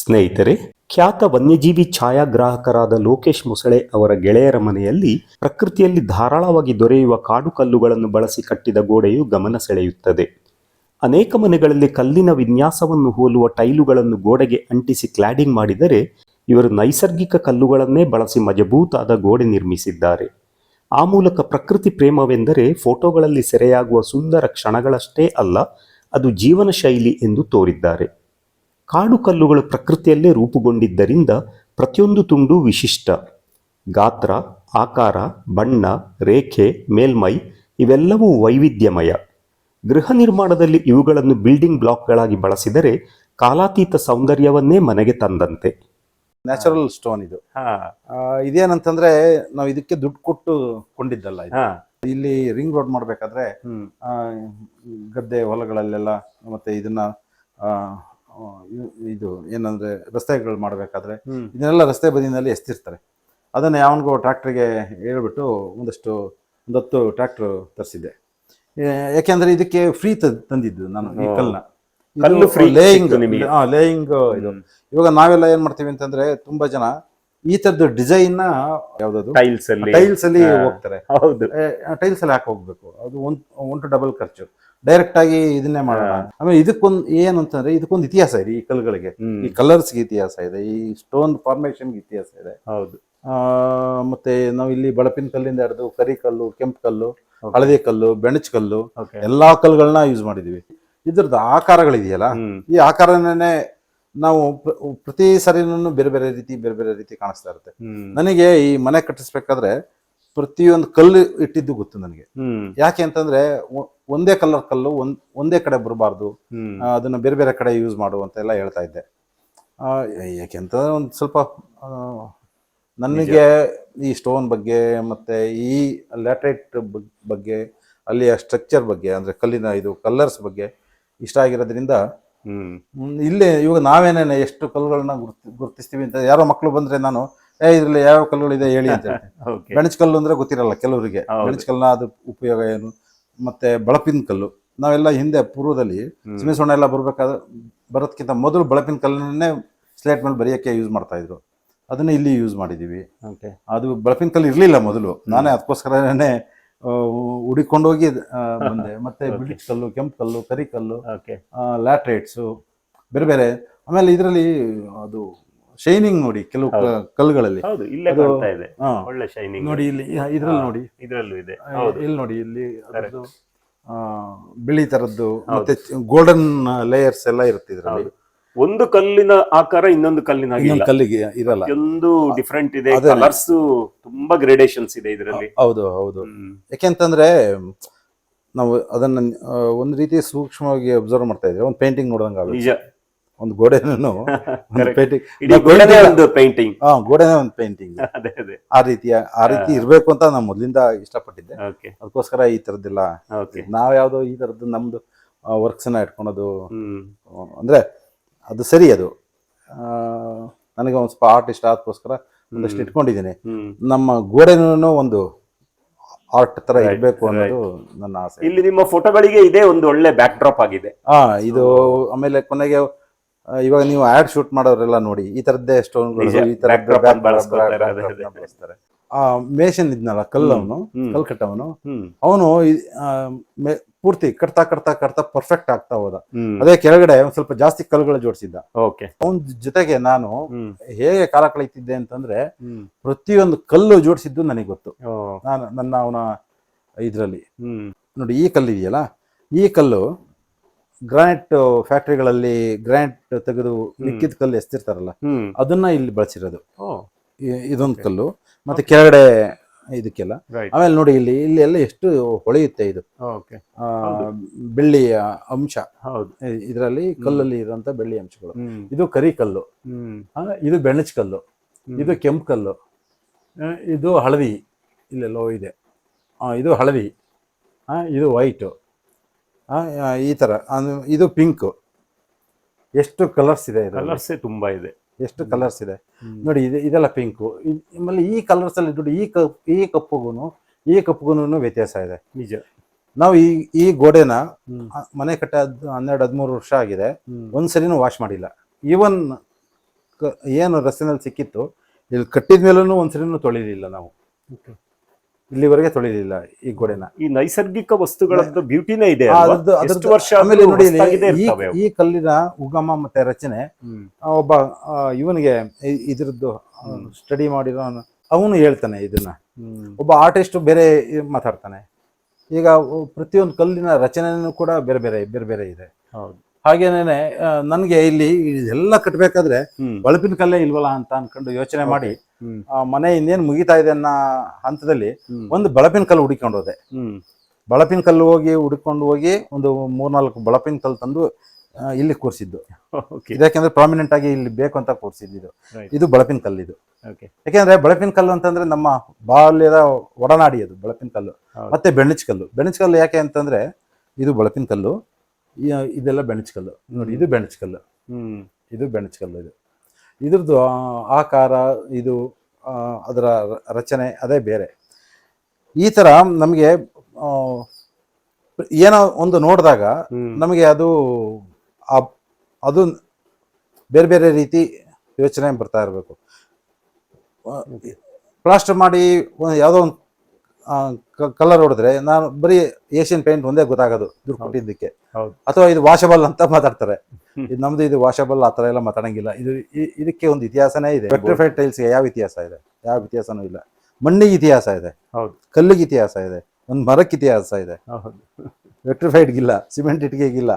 ಸ್ನೇಹಿತರೆ, ಖ್ಯಾತ ವನ್ಯಜೀವಿ ಛಾಯಾಗ್ರಾಹಕರಾದ ಲೋಕೇಶ್ ಮುಸಳೆ ಅವರ ಗೆಳೆಯರ ಮನೆಯಲ್ಲಿ ಪ್ರಕೃತಿಯಲ್ಲಿ ಧಾರಾಳವಾಗಿ ದೊರೆಯುವ ಕಾಡು ಕಲ್ಲುಗಳನ್ನು ಬಳಸಿ ಕಟ್ಟಿದ ಗೋಡೆಯು ಗಮನ ಸೆಳೆಯುತ್ತದೆ. ಅನೇಕ ಮನೆಗಳಲ್ಲಿ ಕಲ್ಲಿನ ವಿನ್ಯಾಸವನ್ನು ಹೋಲುವ ಟೈಲುಗಳನ್ನು ಗೋಡೆಗೆ ಅಂಟಿಸಿ ಕ್ಲಾಡಿಂಗ್ ಮಾಡಿದರೆ, ಇವರು ನೈಸರ್ಗಿಕ ಕಲ್ಲುಗಳನ್ನೇ ಬಳಸಿ ಮಜಬೂತಾದ ಗೋಡೆ ನಿರ್ಮಿಸಿದ್ದಾರೆ. ಆ ಮೂಲಕ ಪ್ರಕೃತಿ ಪ್ರೇಮವೆಂದರೆ ಫೋಟೋಗಳಲ್ಲಿ ಸೆರೆಯಾಗುವ ಸುಂದರ ಕ್ಷಣಗಳಷ್ಟೇ ಅಲ್ಲ, ಅದು ಜೀವನ ಶೈಲಿ ಎಂದು ತೋರಿದ್ದಾರೆ. ಕಾಡು ಕಲ್ಲುಗಳು ಪ್ರಕೃತಿಯಲ್ಲೇ ರೂಪುಗೊಂಡಿದ್ದರಿಂದ ಪ್ರತಿಯೊಂದು ತುಂಡು ವಿಶಿಷ್ಟ. ಗಾತ್ರ ಆಕಾರ ಬಣ್ಣ ರೇಖೆ ಮೇಲ್ಮೈ ಇವೆಲ್ಲವೂ ವೈವಿಧ್ಯಮಯ. ಗೃಹ ನಿರ್ಮಾಣದಲ್ಲಿ ಇವುಗಳನ್ನು ಬಿಲ್ಡಿಂಗ್ ಬ್ಲಾಕ್ಗಳಾಗಿ ಬಳಸಿದರೆ ಕಾಲಾತೀತ ಸೌಂದರ್ಯವನ್ನೇ ಮನೆಗೆ ತಂದಂತೆ. ನ್ಯಾಚುರಲ್ ಸ್ಟೋನ್ ಇದು. ಇದೇನಂತಂದ್ರೆ ನಾವು ಇದಕ್ಕೆ ದುಡ್ಡು ಕೊಟ್ಟು ಕೊಂಡಿದ್ದಲ್ಲ ಇದು. ಇಲ್ಲಿ ರಿಂಗ್ ರೋಡ್ ಮಾಡ್ಬೇಕಾದ್ರೆ ಗದ್ದೆ ಹೊಲಗಳಲ್ಲೆಲ್ಲ ಮತ್ತೆ ಇದನ್ನ ಇದು ಏನಂದ್ರೆ ರಸ್ತೆಗಳು ಮಾಡಬೇಕಾದ್ರೆ ಇದನ್ನೆಲ್ಲ ರಸ್ತೆ ಬದಿನಲ್ಲಿ ಎಸ್ತಿರ್ತಾರೆ. ಅದನ್ನ ಯಾವನಿಗೋ ಟ್ರ್ಯಾಕ್ಟ್ರಿಗೆ ಹೇಳ್ಬಿಟ್ಟು ಒಂದಷ್ಟು ಒಂದತ್ತು ಟ್ರ್ಯಾಕ್ಟ್ರ್ ತರಿಸಿದ್ದೆ. ಯಾಕೆಂದ್ರೆ ಇದಕ್ಕೆ ಫ್ರೀ ತಂದಿದ್ದು ನಾನು ಈ ಕಲ್ನ. ಕಲ್ಲನ್ನ ಕಲ್ಲು ಫ್ರೀ ಲೇಯಿಂಗ್ ಲೇಯಿಂಗ್ ಇದು. ಇವಾಗ ನಾವೆಲ್ಲ ಏನ್ ಮಾಡ್ತೀವಿ ಅಂತಂದ್ರೆ ತುಂಬಾ ಜನ ಈ ತರದ್ದು ಡಿಸೈನ್ನ ಯಾವ್ದದು? ಟೈಲ್ಸ್ ಅಲ್ಲಿ. ಟೈಲ್ಸ್ ಅಲ್ಲಿ ಹೋಗ್ತಾರೆ. ಹೌದು. ಟೈಲ್ಸ್ ಅಲ್ಲಿ ಹಾಕಿ ಹೋಗ್ಬೇಕು. ಅದು ಒಂದ್ ಒನ್ ಟು ಡಬಲ್ ಖರ್ಚು. ಡೈರೆಕ್ಟ್ ಆಗಿ ಇದನ್ನೇ ಮಾಡೋಣ. ಆಮೇಲೆ ಇದಕ್ಕೊಂದು ಏನು ಅಂತಂದ್ರೆ ಇದಕ್ಕೊಂದು ಇತಿಹಾಸ ಇದೆ ಈ ಕಲ್ಲುಗಳಿಗೆ. ಹ್ಮ್. ಈ ಕಲರ್ಸ್ಗೆ ಇತಿಹಾಸ ಇದೆ ಈ ಸ್ಟೋನ್ ಫಾರ್ಮೇಶನ್ ಇತಿಹಾಸ ಇದೆ. ಹೌದು. ಮತ್ತೆ ನಾವು ಇಲ್ಲಿ ಬಳಪಿನ ಕಲ್ಲಿಂದ ಹಿಡಿದು ಕರಿ ಕಲ್ಲು ಕೆಂಪು ಕಲ್ಲು ಹಳದಿ ಕಲ್ಲು ಬೆಣಚ್ ಕಲ್ಲು ಎಲ್ಲಾ ಕಲ್ಲುಗಳನ್ನ ಯೂಸ್ ಮಾಡಿದೀವಿ. ಇದ್ರದ್ದು ಆಕಾರಗಳಿದೆಯಲ್ಲ ಈ ಆಕಾರನೇ ನಾವು ಪ್ರತಿ ಸರಿನೂ ಬೇರೆ ಬೇರೆ ರೀತಿ ಬೇರೆ ಬೇರೆ ರೀತಿ ಕಾಣಿಸ್ತಾ ಇರುತ್ತೆ. ನನಗೆ ಈ ಮನೆ ಕಟ್ಟಿಸ್ಬೇಕಾದ್ರೆ ಪ್ರತಿಯೊಂದು ಕಲ್ಲು ಇಟ್ಟಿದ್ದು ಗೊತ್ತು ನನಗೆ. ಯಾಕೆ ಅಂತಂದ್ರೆ ಒಂದೇ ಕಲರ್ ಕಲ್ಲು ಒಂದ್ ಒಂದೇ ಕಡೆ ಬರಬಾರ್ದು. ಅದನ್ನ ಬೇರೆ ಬೇರೆ ಕಡೆ ಯೂಸ್ ಮಾಡು ಅಂತ ಎಲ್ಲ ಹೇಳ್ತಾ ಇದ್ದೆ. ಯಾಕೆಂತಂದ್ರೆ ಒಂದು ಸ್ವಲ್ಪ ನನಗೆ ಈ ಸ್ಟೋನ್ ಬಗ್ಗೆ ಮತ್ತೆ ಈ ಲ್ಯಾಟ್ರೈಟ್ ಬಗ್ಗೆ ಅಲ್ಲಿಯ ಸ್ಟ್ರಕ್ಚರ್ ಬಗ್ಗೆ ಅಂದ್ರೆ ಕಲ್ಲಿನ ಇದು ಕಲರ್ಸ್ ಬಗ್ಗೆ ಇಷ್ಟ ಆಗಿರೋದ್ರಿಂದ ಇಲ್ಲೇ ಇವಾಗ ನಾವೇನೇನೆ ಎಷ್ಟು ಕಲ್ಲುಗಳನ್ನ ಗುರ್ತಿ ಗುರ್ತಿಸ್ತೀವಿ ಅಂತ ಯಾರೋ ಮಕ್ಕಳು ಬಂದ್ರೆ ನಾನು ಏ ಇದ್ರಲ್ಲಿ ಯಾವ ಕಲ್ಲುಗಳಿದೆ ಹೇಳಿ ಅಂತ ಹೇಳ್ತೀನಿ. ಬೆಣಚ್ ಕಲ್ಲು ಅಂದ್ರೆ ಗೊತ್ತಿರಲ್ಲ ಕೆಲವರಿಗೆ. ಹೌದು. ಬೆಣಚ್ ಕಲ್ಲನ ಅದು ಉಪಯೋಗ ಏನು? ಮತ್ತೆ ಬಳಪಿನ ಕಲ್ಲು. ನಾವೆಲ್ಲ ಹಿಂದೆ ಪೂರ್ವದಲ್ಲಿ ಸಿಮೆ ಎಲ್ಲಾ ಎಲ್ಲ ಬರ್ಬೇಕಾದ್ರೆ ಬರೋದಕ್ಕಿಂತ ಮೊದಲು ಬಳಪಿನ ಕಲ್ಲನ್ನೇ ಸ್ಲೇಟ್ ಮೇಲೆ ಬರೆಯೋಕ್ಕೆ ಯೂಸ್ ಮಾಡ್ತಾ ಇದ್ರು. ಅದನ್ನ ಇಲ್ಲಿ ಯೂಸ್ ಮಾಡಿದೀವಿ. ಅದು ಬಳಪಿನ ಕಲ್ಲು ಇರಲಿಲ್ಲ ಮೊದಲು. ನಾನೇ ಅದಕ್ಕೋಸ್ಕರನೇ ಹುಡಿಕೊಂಡೋಗಿ ಬಂದೆ. ಮತ್ತೆ ಬಿಳಿಚ್ ಕಲ್ಲು ಕೆಂಪು ಕಲ್ಲು ಕರಿ ಕಲ್ಲು ಲ್ಯಾಟ್ರೈಟ್ಸು ಬೇರೆ ಬೇರೆ. ಆಮೇಲೆ ಇದರಲ್ಲಿ ಅದು ಶೈನಿಂಗ್ ನೋಡಿ ಕೆಲವು ಕಲ್ಲುಗಳಲ್ಲಿ. ಹೌದು ಇಲ್ಲೇ ಅದು- ಕಾಣ್ತಾ ಇದೆ. ಒಳ್ಳೆ ಶೈನಿಂಗ್ ನೋಡಿ ಇಲ್ಲಿ ಇದ್ರಲ್ಲಿ ನೋಡಿ. ಇದ್ರಲ್ಲೂ ಇದೆ. ಇಲ್ಲಿ ನೋಡಿ ಇಲ್ಲಿ ಬಿಳಿ ತರದ್ದು ಮತ್ತೆ ಗೋಲ್ಡನ್ ಲೇಯರ್ಸ್ ಎಲ್ಲ ಇರುತ್ತೆ ಇದ್ರಲ್ಲಿ. ಒಂದು ಕಲ್ಲಿನ ಆಕಾರ ಇನ್ನೊಂದು ಕಲ್ಲಿನ ಕಲ್ಲಿಗೆ ಇರಲ್ಲ. ಒಂದು ಡಿಫ್ರೆಂಟ್ ಇದೆ. ಕಲರ್ಸ್ ತುಂಬಾ ಗ್ರೇಡೇಷನ್ಸ್ ಇದೆ ಇದರಲ್ಲಿ. ಹೌದು ಹೌದು. ಯಾಕೆಂತಂದ್ರೆ ನಾವು ಅದನ್ನ ಒಂದು ರೀತಿ ಸೂಕ್ಷ್ಮವಾಗಿ ಅಬ್ಸರ್ವ್ ಮಾಡ್ತಾ ಇದ್ದೀವಿ. ಒಂದು ಪೇಂಟಿಂಗ್ ನೋಡಿದಂಗೆ ನಿಜ. ಒಂದು ಗೋಡೆನೂ ಒಂದು ಪೇಂಟಿಂಗ್ ಇಡೀ ಗೋಡೆನೇ ಒಂದು ಪೇಂಟಿಂಗ್ ಹಾ ಗೋಡೆನೇ ಒಂದು ಪೇಂಟಿಂಗ್ ಅದೇ ಅದೇ. ಆ ರೀತಿಯ ಆ ರೀತಿ ಇರ್ಬೇಕು ಅಂತ ನಾನು ಮೊದಲಿಂದ ಇಷ್ಟಪಟ್ಟಿದ್ದೆ. ಅದಕ್ಕೋಸ್ಕರ ಈ ತರದ್ದೆಲ್ಲ ಓಕೆ ನಾವ್ ಯಾವ್ದೋ ಈ ತರದ್ದು ನಮ್ದು ವರ್ಕ್ಸ್ನ ಇಟ್ಕೊಳೋದು. ಅಂದ್ರೆ ಅದು ಸರಿ ಅದು. ನನಗೆ ಒಂದು ಸ್ವಲ್ಪ ಆರ್ಟ್ ಇಷ್ಟ ಅದಕ್ಕೋಸ್ಕರ ಒಂದಷ್ಟು ಇಟ್ಕೊಂಡಿದ್ದೀನಿ. ನಮ್ಮ ಗೋಡೆನೂ ಒಂದು ಆರ್ಟ್ ತರ ಇರಬೇಕು ಅನ್ನೋದು ನನ್ನ ಆಸೆ. ಇಲ್ಲಿ ನಿಮ್ಮ ಫೋಟೋಗಳಿಗೆ ಇದೇ ಒಂದು ಒಳ್ಳೆ ಬ್ಯಾಕ್ ಡ್ರಾಪ್ ಆಗಿದೆ. ಹಾ ಇದು ಆಮೇಲೆ ಕೊನೆಗೆ ಇವಾಗ ನೀವು ಆಡ್ ಶೂಟ್ ಮಾಡೋರೆಲ್ಲ ನೋಡಿ ಈ ತರದ್ದೇ ಸ್ಟೋನ್ಗಳು. ಈ ತರ ಬಳಸ್ತಾರೆ. ಆ ಮೇಷನ್ ಇದ್ನಲ್ಲ ಕಲ್ಲವನು. ಕಲ್ ಕಟ್ಟವನು ಅವನು ಪೂರ್ತಿ ಕಟ್ತಾ ಕಟ್ತಾ ಕಟ್ತಾ ಪರ್ಫೆಕ್ಟ್ ಆಗ್ತಾ ಹೋದ. ಅದೇ ಕೆಳಗಡೆ ಒಂದ್ ಸ್ವಲ್ಪ ಜಾಸ್ತಿ ಕಲ್ಗಳು ಜೋಡಿಸಿದ್ದ. ಓಕೆ ಅವನ್ ಜೊತೆಗೆ ನಾನು ಹೇಗೆ ಕಾಲ ಕಳೀತಿದ್ದೆ ಅಂತಂದ್ರೆ ಪ್ರತಿಯೊಂದು ಕಲ್ಲು ಜೋಡಿಸಿದ್ದು ನನಗೆ ಗೊತ್ತು. ನಾನು ನನ್ನ ಅವನ ಇದ್ರಲ್ಲಿ. ನೋಡಿ ಈ ಕಲ್ಲು ಇದೆಯಲ್ಲ ಈ ಕಲ್ಲು ಗ್ರಾನೈಟ್ ಫ್ಯಾಕ್ಟರಿಗಳಲ್ಲಿ ಗ್ರಾನೈಟ್ ತೆಗೆದು ಮಿಕ್ಕಿದ ಕಲ್ಲು ಎಸ್ತಿರ್ತಾರಲ್ಲ ಅದನ್ನ ಇಲ್ಲಿ ಬಳಸಿರೋದು. ಇದೊಂದು ಕಲ್ಲು. ಮತ್ತೆ ಕೆಳಗಡೆ ಇದಕ್ಕೆಲ್ಲ. ಆಮೇಲೆ ನೋಡಿ ಇಲ್ಲಿ ಇಲ್ಲಿ ಎಲ್ಲ ಎಷ್ಟು ಹೊಳೆಯುತ್ತೆ ಇದು. ಬೆಳ್ಳಿಯ ಅಂಶ. ಹೌದು. ಇದರಲ್ಲಿ ಕಲ್ಲಲ್ಲಿ ಇರುವಂತ ಬೆಳ್ಳಿ ಅಂಶಗಳು. ಇದು ಕರಿ ಕಲ್ಲು. ಇದು ಬೆಣಚ್ ಕಲ್ಲು. ಇದು ಕೆಂಪು ಕಲ್ಲು. ಇದು ಹಳದಿ. ಇಲ್ಲೆಲ್ಲೋ ಇದೆ. ಇದು ಹಳದಿ. ಇದು ವೈಟು. ಈ ಥರ ಇದು ಪಿಂಕು ಎಷ್ಟು ಕಲರ್ಸ್ ಇದೆ ಕಲರ್ಸ್ ತುಂಬಾ ಇದೆ. ಎಷ್ಟು ಕಲರ್ಸ್ ಇದೆ? ನೋಡಿ ಇದು ಇದೆಲ್ಲ ಪಿಂಕು ಆಮೇಲೆ ಈ ಕಲರ್ಸ್ ಅಲ್ಲಿ ನೋಡಿ ಈ ಕಪ್ ಈ ಕಪ್ಪುಗೂ ಈ ಕಪ್ಪುಗೂ ವ್ಯತ್ಯಾಸ ಇದೆ. ನಿಜ. ನಾವು ಈ ಈ ಗೋಡೆನ ಮನೆ ಕಟ್ಟ ಹನ್ನೆರಡು ಹದಿಮೂರು ವರ್ಷ ಆಗಿದೆ. ಹ್ಮ್. ಒಂದ್ಸರಿನೂ ವಾಶ್ ಮಾಡಿಲ್ಲ. ಈವನ್ ಏನು ರಸ್ತೆನಲ್ಲಿ ಸಿಕ್ಕಿತ್ತು ಇಲ್ಲಿ ಕಟ್ಟಿದ ಮೇಲೂ ಒಂದ್ಸರಿನೂ ತೊಳಿಲಿಲ್ಲ ನಾವು. ಇಲ್ಲಿವರೆಗೆ ತೊಳಿಲಿಲ್ಲ ಈ ಗೋಡೆನ. ಈ ನೈಸರ್ಗಿಕ ವಸ್ತುಗಳದ್ದು ಬ್ಯೂಟಿನೇ ಇದೆ ಅದ್ರದ್ದು- ವರ್ಷ ಆಮೇಲೆ ನೋಡಿ ಈ- ಕಲ್ಲಿನ ಉಗಮ ಮತ್ತೆ ರಚನೆ ಒಬ್ಬ ಇವನಿಗೆ ಇದ್ರದ್ದು ಸ್ಟಡಿ ಮಾಡಿರೋ ಅವನು ಹೇಳ್ತಾನೆ ಇದನ್ನ. ಒಬ್ಬ ಆರ್ಟಿಸ್ಟ್ ಬೇರೆ ಮಾತಾಡ್ತಾನೆ. ಈಗ ಪ್ರತಿಯೊಂದು ಕಲ್ಲಿನ ರಚನೆನೂ ಕೂಡ ಬೇರೆ ಬೇರೆ ಬೇರೆ ಬೇರೆ ಇದೆ. ಹೌದು. ಹಾಗೇನೇನೆ ನನಗೆ ಇಲ್ಲಿ ಎಲ್ಲ ಕಟ್ಟಬೇಕಾದ್ರೆ. ಬಳಪಿನ ಕಲ್ಲೇ ಇಲ್ವಲ್ಲ ಅಂತ ಅನ್ಕೊಂಡು ಯೋಚನೆ ಮಾಡಿ ಆ, ಮನೆ ಇನ್ನೇನು ಮುಗಿತಾ ಇದೆ ಅನ್ನೋ ಹಂತದಲ್ಲಿ ಒಂದು ಬಳಪಿನ ಕಲ್ಲು ಹುಡುಕೊಂಡು ಹೋದೆ. ಹ್ಮ್. ಬಳಪಿನ ಕಲ್ಲು ಹೋಗಿ ಹುಡುಕೊಂಡು ಹೋಗಿ ಒಂದು ಮೂರ್ನಾಲ್ಕು ಬಳಪಿನ ಕಲ್ಲು ತಂದು ಇಲ್ಲಿ ಕೂರಿಸಿದ್ದು. ಯಾಕೆಂದ್ರೆ ಪ್ರಾಮಿನೆಂಟ್ ಆಗಿ ಇಲ್ಲಿ ಬೇಕು ಅಂತ ಕೂರಿಸಿದ್ದು ಇದು. ಇದು ಬಳಪಿನ ಕಲ್ಲು ಇದು. ಯಾಕೆಂದ್ರೆ ಬಳಪಿನ ಕಲ್ಲು ಅಂತಂದ್ರೆ ನಮ್ಮ ಬಾಲ್ಯದ ಒಡನಾಡಿ ಅದು ಬಳಪಿನ ಕಲ್ಲು. ಮತ್ತೆ ಬೆಣಚ್ ಕಲ್ಲು. ಬೆಣಚ್ ಕಲ್ಲು ಯಾಕೆ ಅಂತಂದ್ರೆ ಇದು ಬಳಪಿನ ಕಲ್ಲು. ಇದೆಲ್ಲ ಬೆಣಚ್ಕಲ್ಲು ನೋಡಿ ಇದು ಬೆಣಚ್ಕಲ್ಲು ಹ್ಮ್. ಇದು ಬೆಣಚ್ಕಲ್ಲು ಇದು. ಇದ್ರದ್ದು ಆಕಾರ ಇದು ಅದರ ರಚನೆ ಅದೇ ಬೇರೆ. ಈ ಥರ ನಮಗೆ ಏನೋ ಒಂದು ನೋಡಿದಾಗ ನಮಗೆ ಅದು ಅದು ಬೇರೆ ಬೇರೆ ರೀತಿ ಯೋಚನೆ ಬರ್ತಾ ಇರಬೇಕು. ಪ್ಲಾಸ್ಟರ್ ಮಾಡಿ ಒಂದು ಯಾವುದೋ ಒಂದು ಕಲರ್ ಹೊಡೆದ್ರೆ ನಾನು ಬರೀ ಏಷ್ಯನ್ ಪೇಂಟ್ ಒಂದೇ ಗೊತ್ತಾಗೋದು ದುಡ್ಡು ಕೊಟ್ಟಿದ್ದಕ್ಕೆ. ಅಥವಾ ಇದು ವಾಷಬಲ್ ಅಂತ ಮಾತಾಡ್ತಾರೆ. ಇದು ನಮ್ದು ಇದು ವಾಷಬಲ್ ಆ ಥರ ಎಲ್ಲ ಮಾತಾಡಂಗಿಲ್ಲ. ಇದು ಇದಕ್ಕೆ ಒಂದು ಇತಿಹಾಸನೇ ಇದೆ. ಪೆಟ್ರಿಫೈಡ್ ಟೈಲ್ಸ್ಗೆ ಯಾವ ಇತಿಹಾಸ ಇದೆ? ಯಾವ ಇತಿಹಾಸನೂ ಇಲ್ಲ. ಮಣ್ಣಿಗೆ ಇತಿಹಾಸ ಇದೆ. ಕಲ್ಲಿಗೆ ಇತಿಹಾಸ ಇದೆ. ಒಂದು ಮರಕ್ಕೆ ಇತಿಹಾಸ ಇದೆ. ಹೌದು. ವೆಟ್ರಿಫೈಡ್ಗಿಲ್ಲ ಸಿಮೆಂಟ್ ಇಟ್ಟಿಗೆಗಿಲ್ಲ